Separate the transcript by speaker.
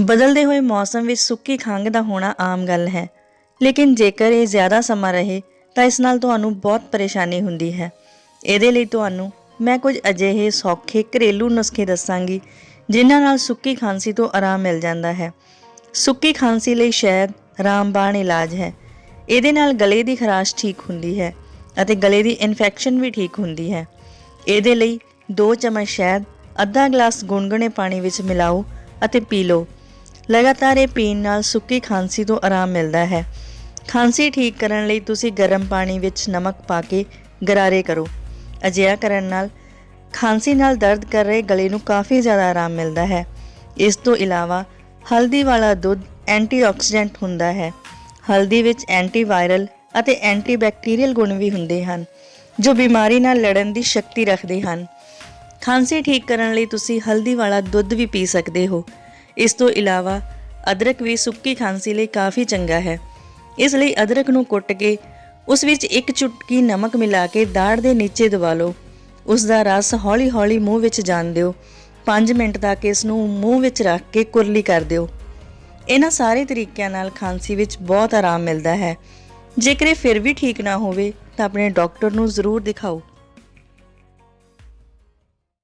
Speaker 1: ਬਦਲਦੇ ਹੋਏ ਮੌਸਮ ਵਿੱਚ ਸੁੱਕੀ ਖੰਘ ਦਾ ਹੋਣਾ ਆਮ ਗੱਲ ਹੈ। ਲੇਕਿਨ ਜੇਕਰ ਇਹ ਜ਼ਿਆਦਾ ਸਮਾਂ ਰਹੇ, ਤਾਂ ਇਸ ਨਾਲ ਤੁਹਾਨੂੰ ਬਹੁਤ ਪਰੇਸ਼ਾਨੀ ਹੁੰਦੀ ਹੈ। ਇਹਦੇ ਲਈ ਤੁਹਾਨੂੰ ਮੈਂ ਕੁਝ ਅਜਿਹੇ ਸੌਖੇ ਘਰੇਲੂ ਨੁਸਖੇ ਦੱਸਾਂਗੀ, ਜਿਨ੍ਹਾਂ ਨਾਲ ਸੁੱਕੀ ਖਾਂਸੀ ਤੋਂ ਆਰਾਮ ਮਿਲ ਜਾਂਦਾ ਹੈ। ਸੁੱਕੀ ਖਾਂਸੀ ਲਈ ਸ਼ਹਿਦ ਰਾਮਬਾਣ ਇਲਾਜ ਹੈ। ਇਹਦੇ ਨਾਲ ਗਲੇ ਦੀ ਖਰਾਸ਼ ਠੀਕ ਹੁੰਦੀ ਹੈ ਅਤੇ ਗਲੇ ਦੀ ਇਨਫੈਕਸ਼ਨ ਵੀ ਠੀਕ ਹੁੰਦੀ ਹੈ। ਇਹਦੇ ਲਈ 2 ਚਮਚ ਸ਼ਹਿਦ ਅੱਧਾ ਗਲਾਸ ਗੁਨਗੁਨੇ ਪਾਣੀ ਵਿੱਚ ਮਿਲਾਓ ਅਤੇ ਪੀ ਲਓ। ਲਗਾਤਾਰ ਇਹ ਪੀਣ ਨਾਲ ਸੁੱਕੀ ਖਾਂਸੀ ਤੋਂ ਆਰਾਮ ਮਿਲਦਾ ਹੈ। ਖਾਂਸੀ ਠੀਕ ਕਰਨ ਲਈ ਤੁਸੀਂ ਗਰਮ ਪਾਣੀ ਵਿੱਚ ਨਮਕ ਪਾ ਕੇ ਗਰਾਰੇ ਕਰੋ। ਅਜਿਹਾ ਕਰਨ ਨਾਲ ਖਾਂਸੀ ਨਾਲ ਦਰਦ ਕਰ ਰਹੇ ਗਲੇ ਨੂੰ ਕਾਫੀ ਜ਼ਿਆਦਾ ਆਰਾਮ ਮਿਲਦਾ ਹੈ। ਇਸ ਤੋਂ ਇਲਾਵਾ ਹਲਦੀ ਵਾਲਾ ਦੁੱਧ ਐਂਟੀਆਕਸੀਡੈਂਟ ਹੁੰਦਾ ਹੈ। ਹਲਦੀ ਵਿੱਚ ਐਂਟੀਵਾਇਰਲ ਅਤੇ ਐਂਟੀਬੈਕਟੀਰੀਅਲ ਗੁਣ ਵੀ ਹੁੰਦੇ ਹਨ, ਜੋ ਬਿਮਾਰੀ ਨਾਲ ਲੜਨ ਦੀ ਸ਼ਕਤੀ ਰੱਖਦੇ ਹਨ। ਖਾਂਸੀ ਠੀਕ ਕਰਨ ਲਈ ਤੁਸੀਂ ਹਲਦੀ ਵਾਲਾ ਦੁੱਧ ਵੀ ਪੀ ਸਕਦੇ ਹੋ। ਇਸ ਤੋਂ ਇਲਾਵਾ ਅਦਰਕ ਵੀ ਸੁੱਕੀ ਖਾਂਸੀ ਲਈ ਕਾਫੀ ਚੰਗਾ ਹੈ। ਇਸ ਲਈ ਅਦਰਕ ਨੂੰ ਕੁੱਟ ਕੇ ਉਸ ਵਿੱਚ ਇੱਕ ਚੁਟਕੀ ਨਮਕ ਮਿਲਾ ਕੇ ਦਾੜ ਦੇ ਨੀਚੇ ਦਬਾ ਲਓ। ਉਸ ਦਾ ਰਸ ਹੌਲੀ-ਹੌਲੀ ਮੂੰਹ ਵਿੱਚ ਜਾਣ ਦਿਓ। 5 ਮਿੰਟ ਤੱਕ ਇਸ ਨੂੰ ਮੂੰਹ ਵਿੱਚ ਰੱਖ ਕੇ ਕੁਰਲੀ ਕਰ ਦਿਓ। ਇਹਨਾਂ ਸਾਰੇ ਤਰੀਕਿਆਂ ਨਾਲ ਖਾਂਸੀ ਵਿੱਚ ਬਹੁਤ ਆਰਾਮ ਮਿਲਦਾ ਹੈ। ਜੇਕਰ ਇਹ ਫਿਰ ਵੀ ਠੀਕ ਨਾ ਹੋਵੇ, ਤਾਂ ਆਪਣੇ ਡਾਕਟਰ ਨੂੰ ਜ਼ਰੂਰ ਦਿਖਾਓ।